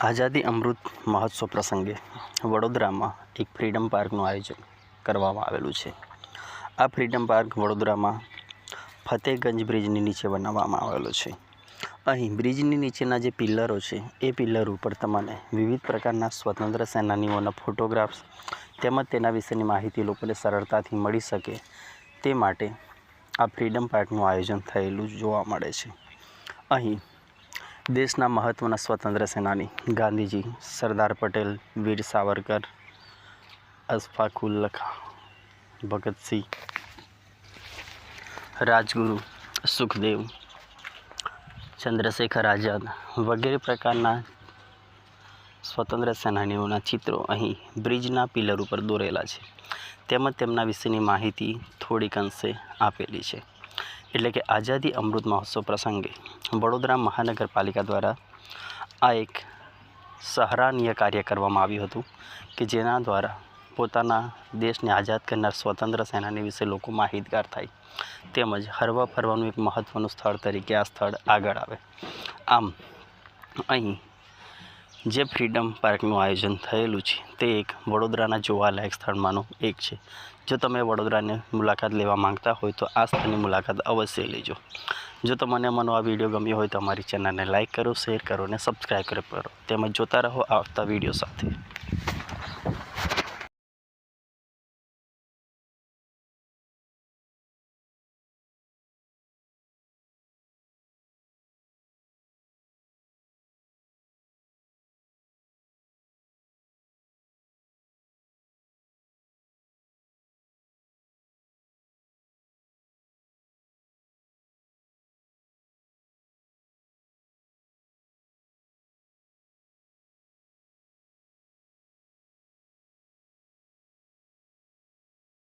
આઝાદી અમૃત મહોત્સવ પ્રસંગે વડોદરામાં એક ફ્રીડમ પાર્કનું આયોજન કરવામાં આવેલું છે. આ ફ્રીડમ પાર્ક વડોદરામાં ફતેહગંજ બ્રિજની નીચે બનાવવામાં આવેલો છે. અહીં બ્રિજની નીચેના જે પિલ્લરો છે, એ પિલ્લર ઉપર તમને વિવિધ પ્રકારના સ્વતંત્ર સેનાનીઓના ફોટોગ્રાફ્સ તેમજ તેના વિશેની માહિતી લોકોને સરળતાથી મળી શકે તે માટે આ ફ્રીડમ પાર્કનું આયોજન થયેલું જોવા મળે છે. અહીં દેશના મહત્ત્વના સ્વતંત્ર સેનાની ગાંધીજી, સરદાર પટેલ, વીર સાવરકર અશફાકુલ્લા ભગતસિંહ, રાજગુરુ, સુખદેવ, ચંદ્રશેખર આઝાદ વગેરે પ્રકારના સ્વતંત્ર સેનાનીઓના ચિત્રો અહીં બ્રિજના પિલર ઉપર દોરેલા છે. તેમજ તેમના વિશેની માહિતી થોડીક અંશે આપેલી છે. એટલે કે આઝાદી અમૃત મહોત્સવ પ્રસંગે વડોદરા મહાનગરપાલિકા દ્વારા આ એક સહરાનીય કાર્ય કરવામાં આવ્યું હતું કે જેના દ્વારા પોતાના દેશને આઝાદ કરનાર સ્વતંત્ર સેનાની વિશે લોકો માહિતગાર થાય તેમજ હરવા ફરવાનું એક મહત્ત્વનું સ્થળ તરીકે આ સ્થળ આગળ આવે. આમ, અહીં જે ફ્રીડમ પાર્કનું આયોજન થયેલું છે તે એક વડોદરાના જોવાલાયક સ્થળમાંનું એક છે. જો તમે વડોદરાને મુલાકાત લેવા માંગતા હોય તો આ સ્થળની મુલાકાત અવશ્ય લેજો. જો તમને મને આ વીડિયો ગમ્યો હોય તો અમારી ચેનલને લાઇક કરો, શેર કરો અને સબસ્ક્રાઈબ કરો. તેમજ જોતા રહો આવતા વીડિયો સાથે.